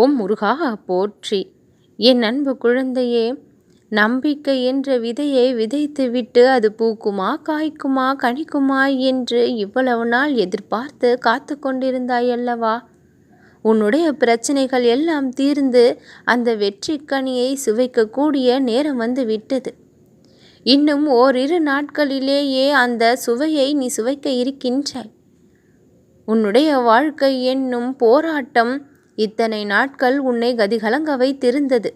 ஓம் முருகா போற்றி. என் அன்பு குழந்தையே நம்பிக்கை என்ற விதையை விதைத்துவிட்டு அது பூக்குமா காய்க்குமா கனிக்குமா என்று இவ்வளவு நாள் எதிர்பார்த்து காத்து கொண்டிருந்தாயல்லவா? உன்னுடைய பிரச்சனைகள் எல்லாம் தீர்ந்து அந்த வெற்றி கனியை சுவைக்கக்கூடிய நேரம் வந்து விட்டது. இன்னும் ஓரிரு நாட்களிலேயே அந்த சுவையை நீ சுவைக்க இருக்கின்றாய். உன்னுடைய வாழ்க்கை என்னும் போராட்டம் இத்தனை நாட்கள் உன்னை கதிகலங்க வைத்திருந்தது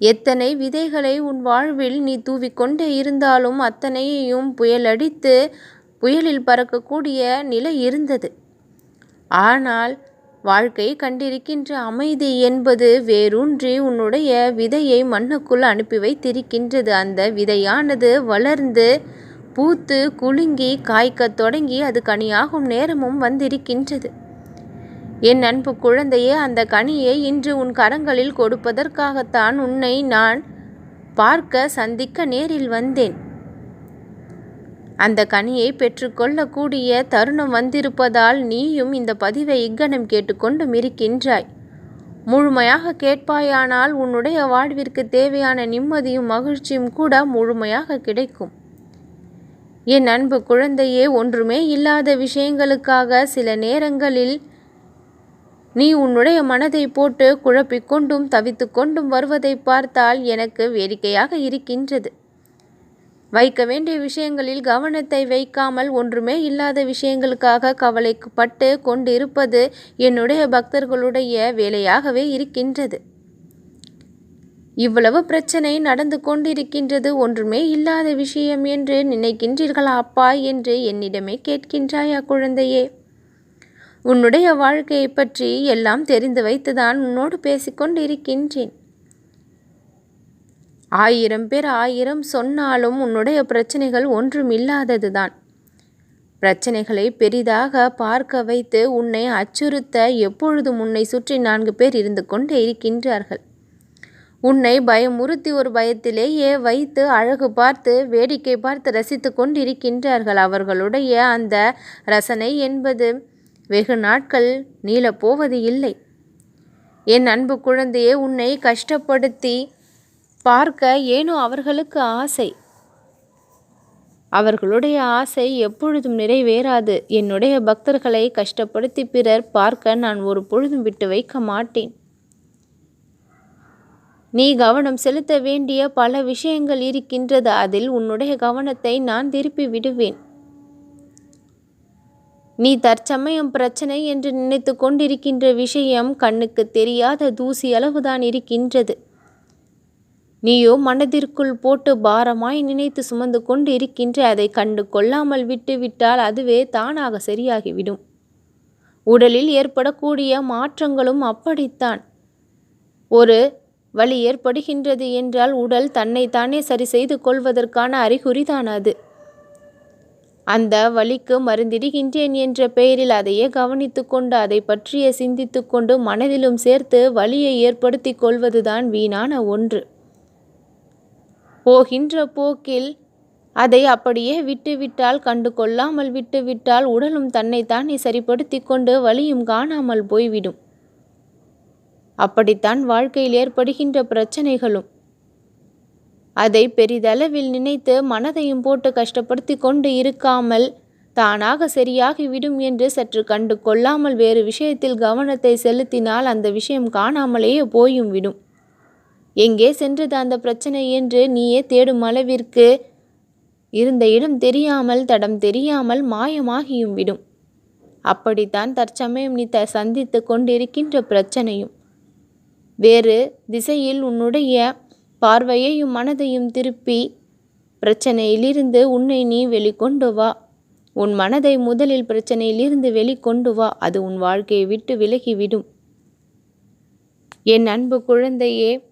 எத்தனை விதைகளை உன் வாழ்வில் நீ தூவிக்கொண்டே இருந்தாலும் அத்தனையையும் புயலடித்து புயலில் பறக்கக்கூடிய நிலை இருந்தது. ஆனால் வாழ்க்கை கண்டிருக்கின்ற அமைதி என்பது வேரூன்றி உன்னுடைய விதையை மண்ணுக்குள் அனுப்பி வைத்திருக்கின்றது. அந்த விதையானது வளர்ந்து பூத்து குலுங்கி காய்க்கத் தொடங்கி அது கனியாகும் நேரமும் வந்திருக்கின்றது. என் அன்பு குழந்தையே அந்த கனியை இன்று உன் கரங்களில் கொடுப்பதற்காகத்தான் உன்னை நான் பார்க்க சந்திக்க நேரில் வந்தேன். அந்த கனியை பெற்றுக்கொள்ளக்கூடிய தருணம் வந்திருப்பதால் நீயும் இந்த பதிவை இக்கணம் கேட்டுக்கொண்டும் இருக்கின்றாய் முழுமையாக கேட்பாயானால் உன்னுடைய வாழ்விற்கு தேவையான நிம்மதியும் மகிழ்ச்சியும் கூட முழுமையாக கிடைக்கும். என் அன்பு குழந்தையே ஒன்றுமே இல்லாத விஷயங்களுக்காக சில நேரங்களில் நீ உன்னுடைய மனதை போட்டு குழப்பிக்கொண்டும் தவித்து கொண்டும் வருவதை பார்த்தால் எனக்கு வேடிக்கையாக இருக்கின்றது. வைக்க வேண்டிய விஷயங்களில் கவனத்தை வைக்காமல் ஒன்றுமே இல்லாத விஷயங்களுக்காக கவலைப்பட்டு கொண்டிருப்பது என்னுடைய பக்தர்களுடைய வேலையாகவே இருக்கின்றது. இவ்வளவு பிரச்சனை நடந்து கொண்டிருக்கின்றது ஒன்றுமே இல்லாத விஷயம் என்று நினைக்கின்றீர்களா அப்பா என்று என்னிடமே கேட்கின்றாயா குழந்தையே? உன்னுடைய வாழ்க்கையை பற்றி எல்லாம் தெரிந்து வைத்துதான் உன்னோடு பேசிக்கொண்டு இருக்கின்றேன் ஆயிரம் பேர் ஆயிரம் சொன்னாலும் உன்னுடைய பிரச்சனைகள் ஒன்றும் இல்லாததுதான் பிரச்சனைகளை பெரிதாக பார்க்க வைத்து உன்னை அச்சுறுத்த எப்பொழுதும் உன்னை சுற்றி நான்கு பேர் இருந்து கொண்டே இருக்கின்றார்கள். உன்னை பயமுறுத்தி ஒரு பயத்திலேயே வைத்து அழகு பார்த்து வேடிக்கை பார்த்து ரசித்து கொண்டிருக்கின்றார்கள். அவர்களுடைய அந்த ரசனை என்பது வெகு நாட்கள் நீளப்போவது இல்லை. என் அன்பு குழந்தையே உன்னை கஷ்டப்படுத்தி பார்க்க ஏனோ அவர்களுக்கு ஆசை. அவர்களுடைய ஆசை எப்பொழுதும் நிறைவேறாது. என்னுடைய பக்தர்களை கஷ்டப்படுத்தி பிறர் பார்க்க நான் ஒரு பொழுதும் விட்டு வைக்க மாட்டேன். நீ கவனம் செலுத்த வேண்டிய பல விஷயங்கள் இருக்கின்றது. அதில் உன்னுடைய கவனத்தை நான் திருப்பி விடுவேன். நீ தற்சமயம் பிரச்சனை என்று நினைத்து கொண்டிருக்கின்ற விஷயம் கண்ணுக்கு தெரியாத தூசி அளவுதான் இருக்கின்றது. நீயோ மனதிற்குள் போட்டு பாரமாய் நினைத்து சுமந்து கொண்டு இருக்கின்ற அதை கண்டு கொள்ளாமல் விட்டுவிட்டால் அதுவே தானாக சரியாகிவிடும். உடலில் ஏற்படக்கூடிய மாற்றங்களும் அப்படித்தான். ஒரு வலி ஏற்படுகின்றது என்றால் உடல் தன்னைத்தானே சரி செய்து கொள்வதற்கான அறிகுறிதான் அது. அந்த வலிக்கு மருந்திடுகின்றேன் என்ற பெயரில் அதையே கவனித்து கொண்டு அதை பற்றிய சிந்தித்து கொண்டு மனதிலும் சேர்த்து வலியை ஏற்படுத்தி கொள்வதுதான் வீணான ஒன்று. போகின்ற போக்கில் அதை அப்படியே விட்டுவிட்டால் கண்டு கொள்ளாமல் விட்டுவிட்டால் உடலும் தன்னைத்தானே சரிப்படுத்தி கொண்டு வலியும் காணாமல் போய்விடும். அப்படித்தான் வாழ்க்கையில் ஏற்படுகின்ற பிரச்சனைகளும் அதை பெரிதளவில் நினைத்து மனதையும் போட்டு கஷ்டப்படுத்தி கொண்டு இருக்காமல் தானாக சரியாகிவிடும் என்று சற்று கண்டு கொள்ளாமல் வேறு விஷயத்தில் கவனத்தை செலுத்தினால் அந்த விஷயம் காணாமலேயே போயும் விடும். எங்கே சென்றது அந்த பிரச்சனை என்று நீயே தேடும் அளவிற்கு இருந்த இடம் தெரியாமல் தடம் தெரியாமல் மாயமாகியும் விடும். அப்படித்தான் தற்சமயம் நீ த சந்தித்து கொண்டிருக்கின்ற பிரச்சனையும். வேறு திசையில் உன்னுடைய பார்வையையும் மனதையும் திருப்பி பிரச்சனையிலிருந்து உன்னை நீ வெளிக்கொண்டு வா. உன் மனதை முதலில் பிரச்சனையிலிருந்து வெளிக்கொண்டு வா. அது உன் வாழ்க்கையை விட்டு விலகிவிடும் என் அன்பு குழந்தையே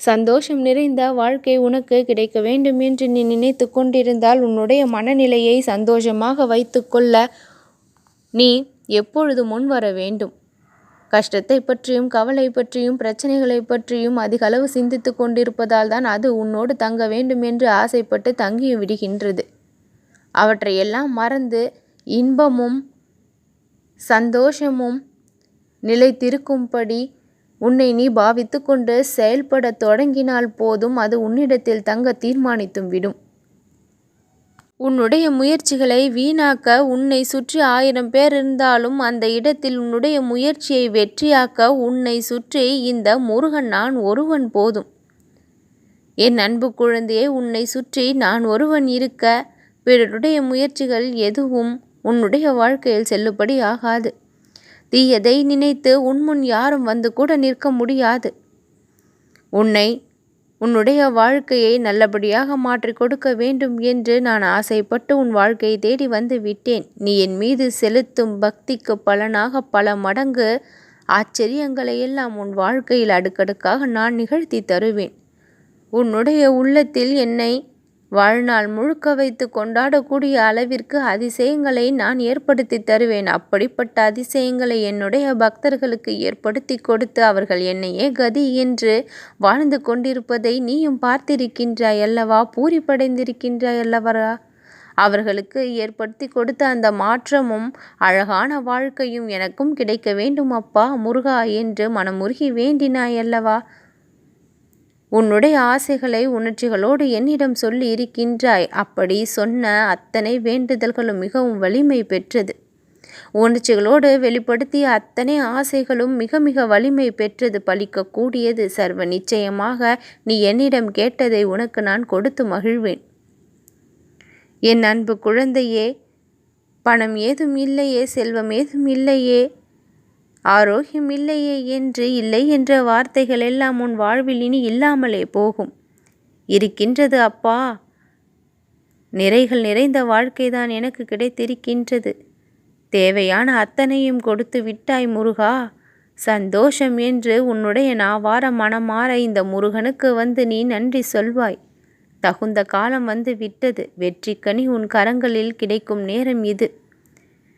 சந்தோஷம் நிறைந்த வாழ்க்கை உனக்கு கிடைக்க வேண்டும் என்று நீ நினைத்து கொண்டிருந்தால் உன்னுடைய மனநிலையை சந்தோஷமாக வைத்துக்கொள்ள நீ எப்பொழுது முன் வர வேண்டும். கஷ்டத்தை பற்றியும் கவலை பற்றியும் பிரச்சனைகளை பற்றியும் அதிக அளவு சிந்தித்து கொண்டிருப்பதால் தான் அது உன்னோடு தங்க வேண்டும் என்று ஆசைப்பட்டு தங்கியும் விடுகின்றது. அவற்றையெல்லாம் மறந்து இன்பமும் சந்தோஷமும் நிலைத்திருக்கும்படி உன்னை நீ பாவித்து கொண்டு செயல்படத் தொடங்கினால் போதும் அது உன்னிடத்தில் தங்க தீர்மானித்தும் விடும். உன்னுடைய முயற்சிகளை வீணாக்க உன்னை சுற்றி ஆயிரம் பேர் இருந்தாலும் அந்த இடத்தில் உன்னுடைய முயற்சியை வெற்றியாக்க உன்னை சுற்றி இந்த முருகன் நான் ஒருவன் போதும். என் அன்பு குழந்தையே உன்னை சுற்றி நான் ஒருவன் இருக்க பிறருடைய முயற்சிகள் எதுவும் உன்னுடைய வாழ்க்கையில் செல்லுபடி ஆகாது. தீயதை நினைத்து உன்முன் யாரும் வந்து கூட நிற்க முடியாது. உன்னை உன்னுடைய வாழ்க்கையை நல்லபடியாக மாற்றிக் கொடுக்க வேண்டும் என்று நான் ஆசைப்பட்டு உன் வாழ்க்கையை தேடி வந்து விட்டேன். நீ என் மீது செலுத்தும் பக்திக்கு பலனாக பல மடங்கு ஆச்சரியங்களை எல்லாம் உன் வாழ்க்கையில் அடுக்கடுக்காக நான் நிகழ்த்தி தருவேன். உன்னுடைய உள்ளத்தில் என்னை வாழ்நாள் முழுக்க வைத்து கொண்டாடக்கூடிய அளவிற்கு அதிசயங்களை நான் ஏற்படுத்தி தருவேன். அப்படிப்பட்ட அதிசயங்களை என்னுடைய பக்தர்களுக்கு ஏற்படுத்தி கொடுத்து அவர்கள் என்னையே கதி என்று வாழ்ந்து கொண்டிருப்பதை நீயும் பார்த்திருக்கின்றாய் அல்லவா? பூரிப்படைந்திருக்கின்றாய் அல்லவரா அவர்களுக்கு ஏற்படுத்தி கொடுத்த அந்த மாற்றமும் அழகான வாழ்க்கையும் எனக்கும் கிடைக்க வேண்டும் அப்பா முருகா என்று மனமுருகி வேண்டினாய் அல்லவா? உன்னுடைய ஆசைகளை உணர்ச்சிகளோடு என்னிடம் சொல்லி இருக்கின்றாய் அப்படி சொன்ன அத்தனை வேண்டுதல்களும் மிகவும் வலிமை பெற்றது. உணர்ச்சிகளோடு வெளிப்படுத்திய அத்தனை ஆசைகளும் மிக மிக வலிமை பெற்றது. பலிக்கக்கூடியது சர்வ நிச்சயமாக நீ என்னிடம் கேட்டதை உனக்கு நான் கொடுத்து மகிழ்வேன். என் அன்பு குழந்தையே பணம் ஏதும் இல்லையே செல்வம் ஏதும் இல்லையே. ஆரோக்கியம் இல்லையே என்று இல்லை என்ற வார்த்தைகள் எல்லாம் உன் வாழ்வில் இனி இல்லாமலே போகும். இருக்கின்றது அப்பா. நிறைகள் நிறைந்த வாழ்க்கைதான் எனக்கு கிடைத்திருக்கின்றது. தேவையான அத்தனையும் கொடுத்து விட்டாய் முருகா. சந்தோஷம் என்று உன்னுடைய நாவார மனமாற இந்த முருகனுக்கு வந்து நீ நன்றி சொல்வாய். தகுந்த காலம் வந்து விட்டது. வெற்றிக்கனி உன் கரங்களில் கிடைக்கும் நேரம் இது.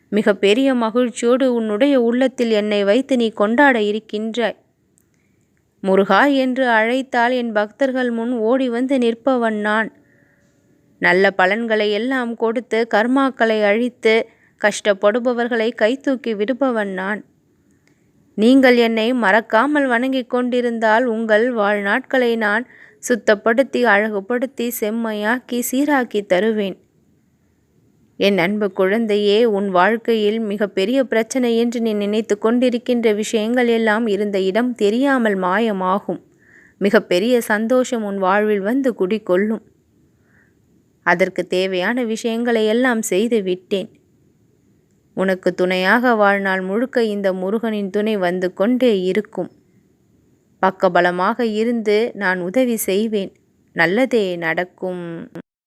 மிக பெரிய மகிழ்ச்சியோடு உன்னுடைய உள்ளத்தில் என்னை வைத்து நீ கொண்டாட இருக்கின்றாய். முருகா என்று அழைத்தால் என் பக்தர்கள் முன் ஓடி வந்து நிற்பவன் நான். நல்ல பலன்களை எல்லாம் கொடுத்து கர்மாக்களை அழித்து கஷ்டப்படுபவர்களை கைதூக்கி விடுபவன் நான். நீங்கள் என்னை மறக்காமல் வணங்கிக் கொண்டிருந்தால் உங்கள் வாழ்நாட்களை நான் சுத்தப்படுத்தி அழகுபடுத்தி செம்மையாக்கி சீராக்கி தருவேன். என் அன்பு குழந்தையே உன் வாழ்க்கையில் மிகப்பெரிய பிரச்சனை என்று நீ நினைத்து கொண்டிருக்கின்ற விஷயங்கள் எல்லாம் இருந்த இடம் தெரியாமல் மாயமாகும். மிகப்பெரிய சந்தோஷம் உன் வாழ்வில் வந்து குடிக்கொள்ளும் அதற்கு தேவையான விஷயங்களை எல்லாம் செய்து விட்டேன். உனக்கு துணையாக வாழ்நாள் முழுக்க இந்த முருகனின் துணை வந்து கொண்டே இருக்கும். பக்கபலமாக இருந்து நான் உதவி செய்வேன். நல்லதே நடக்கும்.